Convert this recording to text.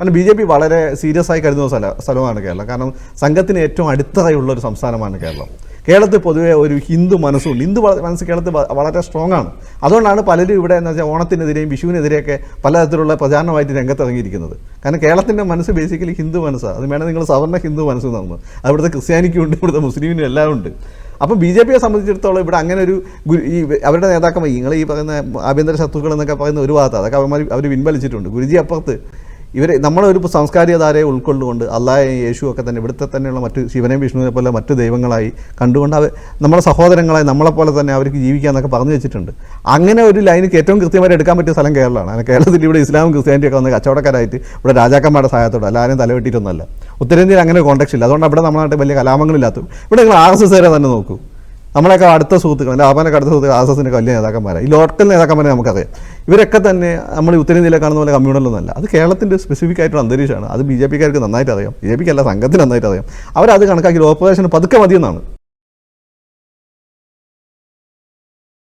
കാരണം B J P വളരെ serious ആയി കരുതുന്ന സ്ഥല സ്ഥലമാണ് കേരളം. കാരണം സംഘത്തിന് ഏറ്റവും അടിത്തറയുള്ള ഒരു സംസ്ഥാനമാണ് കേരളം. കേരളത്തിൽ പൊതുവേ ഒരു ഹിന്ദു മനസ്സുണ്ട്. ഹിന്ദു മനസ്സ് കേരളത്തിൽ വളരെ സ്ട്രോങ് ആണ്. അതുകൊണ്ടാണ് പലരും ഇവിടെ എന്ന് വെച്ചാൽ ഓണത്തിനെതിരെയും വിഷുവിനെതിരെയൊക്കെ പലതരത്തിലുള്ള പ്രചാരണമായിട്ട് രംഗത്തിറങ്ങിയിരിക്കുന്നത്. കാരണം കേരളത്തിന്റെ മനസ്സ് ബേസിക്കലി ഹിന്ദു മനസ്സാണ് അത് വേണമെങ്കിൽ നിങ്ങൾ സവർണ ഹിന്ദു മനസ്സ് തന്നു. അവിടുത്തെ ക്രിസ്ത്യാനിക്കും ഉണ്ട് ഇവിടുത്തെ മുസ്ലിമിനും എല്ലാം ഉണ്ട്. അപ്പം ബി ജെ പിയെ സംബന്ധിച്ചിടത്തോളം ഇവിടെ അങ്ങനെ ഒരു ഈ അവരുടെ നേതാക്കന്മാർ നിങ്ങൾ ഈ പറയുന്ന ആഭ്യന്തര ശത്രുക്കൾ എന്നൊക്കെ പറയുന്ന ഒരു ഭാഗത്ത് അതൊക്കെ അവന്മാർ അവർ പിൻവലിച്ചിട്ടുണ്ട്. ഗുരുജി അപ്പുറത്ത് ഇവരെ നമ്മളൊരു സാംസ്കാരിക ധാരയെ ഉൾക്കൊണ്ടുകൊണ്ട് അള്ളാഹയും യേശു ഒക്കെ തന്നെ ഇവിടുത്തെ തന്നെയുള്ള മറ്റ് ശിവനെയും വിഷ്ണുവിനെ പോലെ മറ്റ് ദൈവങ്ങളായി കണ്ടുകൊണ്ട് അവർ നമ്മുടെ സഹോദരങ്ങളായി നമ്മളെപ്പോലെ തന്നെ അവർക്ക് ജീവിക്കാന്നൊക്കെ പറഞ്ഞു വെച്ചിട്ടുണ്ട്. അങ്ങനെ ഒരു ലൈനിക്ക് ഏറ്റവും കൃത്യമായിട്ട് എടുക്കാൻ പറ്റിയ സ്ഥലം കേരളമാണ്. അങ്ങനെ കേരളത്തിൽ ഇവിടെ ഇസ്ലാമും ക്രിസ്ത്യാനിറ്റിയൊക്കെ വന്ന് കച്ചവടക്കാരായിട്ട് ഇവിടെ രാജാക്കന്മാരുടെ സഹായത്തോടെ അല്ലാരും തലവെട്ടിയിട്ടൊന്നുമല്ല. ഉത്തരേന്ത്യയിൽ അങ്ങനെ കോൺടാക്ട് ഇല്ല. അതുകൊണ്ട് അവിടെ നമ്മളായിട്ട് വലിയ കലാപങ്ങളില്ലാത്ത ഇവിടെ നിങ്ങൾ ആർ എസ് എസ് തന്നെ നോക്കൂ. നമ്മളെയൊക്കെ അടുത്ത സുഹൃത്തുക്കൾ ആഭാനൊക്കെ അടുത്ത സുഹൃത്തുക്കൾ എസിന്റെ വലിയ നേതാക്കന്മാരാണ് ഈ ലോക്കൽ നേതാക്കന്മാരെ നമുക്കറിയാം. ഇവരൊക്കെ തന്നെ നമ്മൾ ഉത്തരേന്ത്യയിലെ കാണുന്ന പോലെ കമ്മ്യൂണലൊന്നുമല്ല അത് കേരളത്തിന്റെ സ്പെസിഫിക് ആയിട്ടുള്ള അന്തരീക്ഷമാണ്. അത് ബി ജെ പിക്കാർക്ക് നന്നായിട്ട് അറിയാം. ബി ജെ പിക്ക് അല്ല സംഘത്തിന് നന്നായിട്ട് അറിയാം. അവരത് കണക്കാക്കി ഓപ്പറേഷൻ പതുക്കെ മതിയെന്നാണ്.